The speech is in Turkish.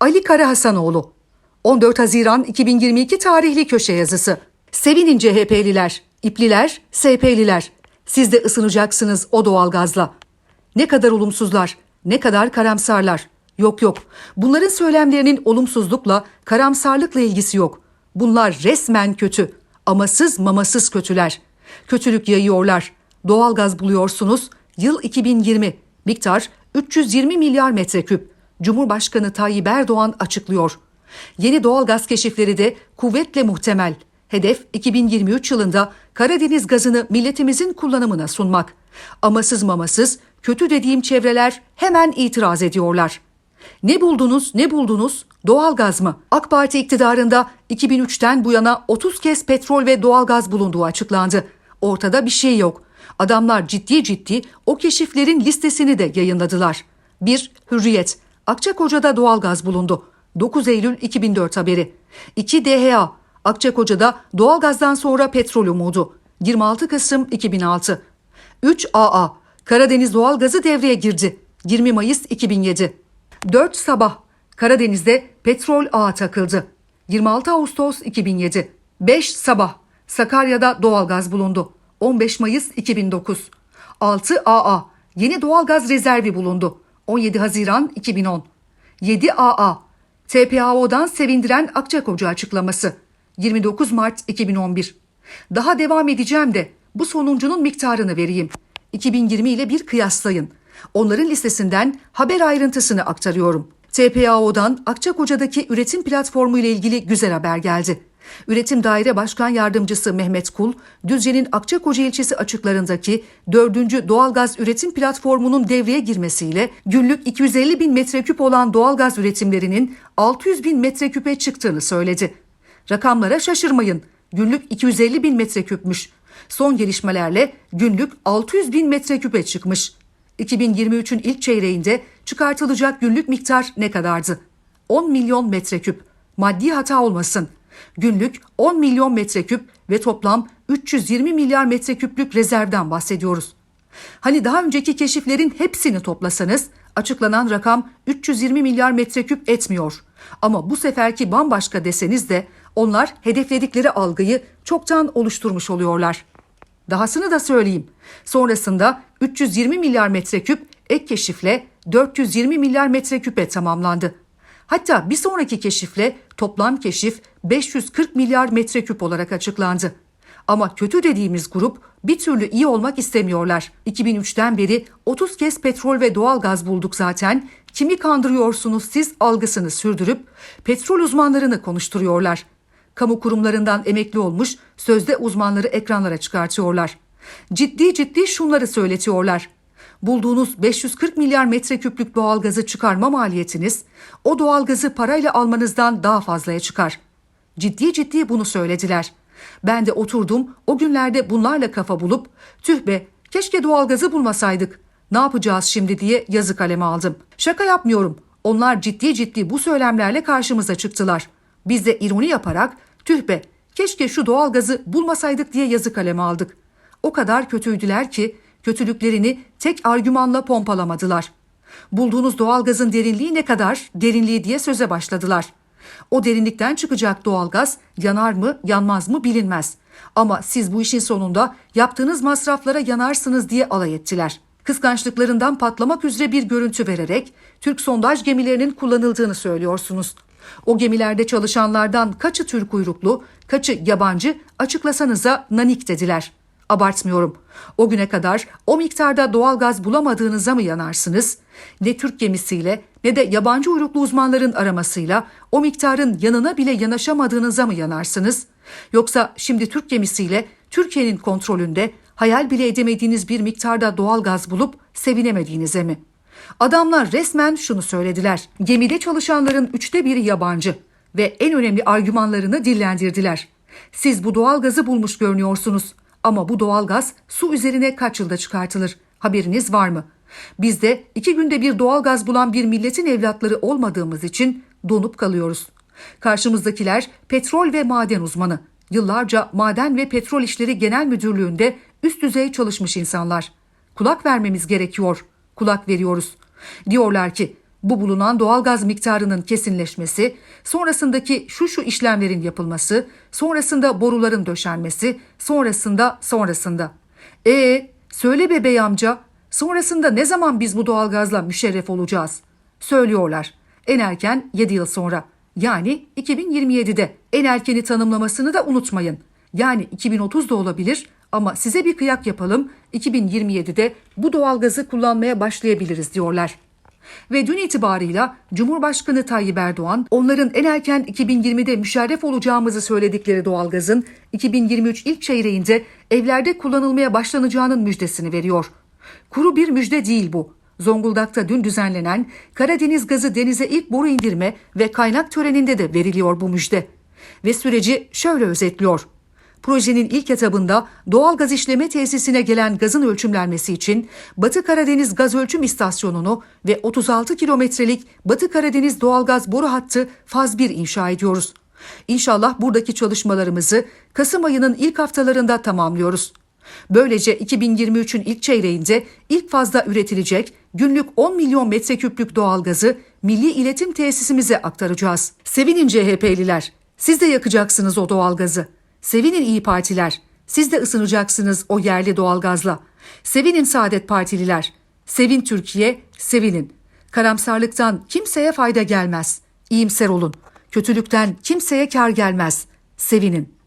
Ali Karahasanoğlu 14 Haziran 2022 tarihli köşe yazısı. Sevinin CHP'liler, İpliler, SP'liler. Siz de ısınacaksınız o doğalgazla. Ne kadar olumsuzlar, ne kadar karamsarlar. Yok yok. Bunların söylemlerinin olumsuzlukla, karamsarlıkla ilgisi yok. Bunlar resmen kötü. Amasız mamasız kötüler. Kötülük yayıyorlar. Doğalgaz buluyorsunuz. Yıl 2020. Miktar 320 milyar metreküp. Cumhurbaşkanı Tayyip Erdoğan açıklıyor. Yeni doğalgaz keşifleri de kuvvetle muhtemel. Hedef 2023 yılında Karadeniz gazını milletimizin kullanımına sunmak. Amasız mamasız kötü dediğim çevreler hemen itiraz ediyorlar. Ne buldunuz, ne buldunuz? Doğalgaz mı? AK Parti iktidarında 2003'ten bu yana 30 kez petrol ve doğalgaz bulunduğu açıklandı. Ortada bir şey yok. Adamlar ciddi ciddi o keşiflerin listesini de yayınladılar. 1. Hürriyet. Akçakoca'da doğalgaz bulundu. 9 Eylül 2004 haberi. 2. DHA. Akçakoca'da doğalgazdan sonra petrol umudu. 26 Kasım 2006. 3. AA. Karadeniz doğalgazı devreye girdi. 20 Mayıs 2007. 4 sabah Karadeniz'de petrol ağı takıldı. 26 Ağustos 2007. 5 sabah Sakarya'da doğalgaz bulundu. 15 Mayıs 2009. 6 AA yeni doğalgaz rezervi bulundu. 17 Haziran 2010. 7 AA TPAO'dan sevindiren Akçakoca açıklaması. 29 Mart 2011. Daha devam edeceğim de bu sonuncunun miktarını vereyim. 2020 ile bir kıyaslayın. Onların listesinden haber ayrıntısını aktarıyorum. TPAO'dan Akçakoca'daki üretim platformu ile ilgili güzel haber geldi. Üretim Daire Başkan Yardımcısı Mehmet Kul, Düzce'nin Akçakoca ilçesi açıklarındaki 4. doğalgaz üretim platformunun devreye girmesiyle günlük 250 bin metreküp olan doğalgaz üretimlerinin 600 bin metreküpe çıktığını söyledi. Rakamlara şaşırmayın. Günlük 250 bin metreküpmüş. Son gelişmelerle günlük 600 bin metreküpe çıkmış. 2023'ün ilk çeyreğinde çıkartılacak günlük miktar ne kadardı? 10 milyon metreküp. Maddi hata olmasın. Günlük 10 milyon metreküp ve toplam 320 milyar metreküplük rezervden bahsediyoruz. Hani daha önceki keşiflerin hepsini toplasanız açıklanan rakam 320 milyar metreküp etmiyor. Ama bu seferki bambaşka deseniz de onlar hedefledikleri algıyı çoktan oluşturmuş oluyorlar. Dahasını da söyleyeyim. Sonrasında 320 milyar metreküp ek keşifle 420 milyar metreküpe tamamlandı. Hatta bir sonraki keşifle toplam keşif 540 milyar metreküp olarak açıklandı. Ama kötü dediğimiz grup bir türlü iyi olmak istemiyorlar. 2003'ten beri 30 kez petrol ve doğal gaz bulduk zaten. Kimi kandırıyorsunuz siz algısını sürdürüp petrol uzmanlarını konuşturuyorlar. Kamu kurumlarından emekli olmuş sözde uzmanları ekranlara çıkartıyorlar. Ciddi ciddi şunları söyletiyorlar. Bulduğunuz 540 milyar metreküplük doğalgazı çıkarma maliyetiniz o doğalgazı parayla almanızdan daha fazlaya çıkar. Ciddi ciddi bunu söylediler. Ben de oturdum o günlerde bunlarla kafa bulup tüh be keşke doğalgazı bulmasaydık. Ne yapacağız şimdi diye yazı kaleme aldım. Şaka yapmıyorum. Onlar ciddi ciddi bu söylemlerle karşımıza çıktılar. Biz de ironi yaparak tüh be keşke şu doğalgazı bulmasaydık diye yazı kaleme aldık. O kadar kötüydüler ki kötülüklerini tek argümanla pompalamadılar. Bulduğunuz doğalgazın derinliği ne kadar? Derinliği diye söze başladılar. O derinlikten çıkacak doğalgaz yanar mı, yanmaz mı bilinmez. Ama siz bu işin sonunda yaptığınız masraflara yanarsınız diye alay ettiler. Kıskançlıklarından patlamak üzere bir görüntü vererek Türk sondaj gemilerinin kullanıldığını söylüyorsunuz. O gemilerde çalışanlardan kaçı Türk uyruklu, kaçı yabancı açıklasanıza nanik dediler. Abartmıyorum. O güne kadar o miktarda doğalgaz bulamadığınıza mı yanarsınız? Ne Türk gemisiyle ne de yabancı uyruklu uzmanların aramasıyla o miktarın yanına bile yanaşamadığınıza mı yanarsınız? Yoksa şimdi Türk gemisiyle Türkiye'nin kontrolünde hayal bile edemediğiniz bir miktarda doğalgaz bulup sevinemediğinize mi? Adamlar resmen şunu söylediler. Gemide çalışanların üçte biri yabancı ve en önemli argümanlarını dillendirdiler. Siz bu doğalgazı bulmuş görünüyorsunuz. Ama bu doğalgaz su üzerine kaç yılda çıkartılır? Haberiniz var mı? Biz de iki günde bir doğalgaz bulan bir milletin evlatları olmadığımız için donup kalıyoruz. Karşımızdakiler petrol ve maden uzmanı. Yıllarca Maden ve Petrol İşleri Genel Müdürlüğü'nde üst düzey çalışmış insanlar. Kulak vermemiz gerekiyor. Kulak veriyoruz. Diyorlar ki Bu bulunan doğalgaz miktarının kesinleşmesi, sonrasındaki şu şu işlemlerin yapılması, sonrasında boruların döşenmesi, sonrasında sonrasında. E söyle be bey amca, sonrasında ne zaman biz bu doğalgazla müşerref olacağız? Söylüyorlar. En erken 7 yıl sonra. Yani 2027'de. En erkeni tanımlamasını da unutmayın. Yani 2030 da olabilir ama size bir kıyak yapalım. 2027'de bu doğalgazı kullanmaya başlayabiliriz diyorlar. Ve dün itibarıyla Cumhurbaşkanı Tayyip Erdoğan onların en erken 2020'de müşerref olacağımızı söyledikleri doğalgazın 2023 ilk çeyreğinde evlerde kullanılmaya başlanacağının müjdesini veriyor. Kuru bir müjde değil bu. Zonguldak'ta dün düzenlenen Karadeniz gazı denize ilk boru indirme ve kaynak töreninde de veriliyor bu müjde. Ve süreci şöyle özetliyor. Projenin ilk etabında doğal gaz işleme tesisine gelen gazın ölçümlenmesi için Batı Karadeniz Gaz Ölçüm İstasyonu'nu ve 36 kilometrelik Batı Karadeniz doğalgaz boru hattı faz 1 inşa ediyoruz. İnşallah buradaki çalışmalarımızı Kasım ayının ilk haftalarında tamamlıyoruz. Böylece 2023'ün ilk çeyreğinde ilk fazda üretilecek günlük 10 milyon metreküplük doğalgazı milli iletim tesisimize aktaracağız. Sevinin CHP'liler. Siz de yakacaksınız o doğalgazı. Sevinin İyi Partiler. Siz de ısınacaksınız o yerli doğalgazla. Sevinin Saadet Partililer. Sevin Türkiye, sevinin. Karamsarlıktan kimseye fayda gelmez. İyimser olun. Kötülükten kimseye kar gelmez. Sevinin.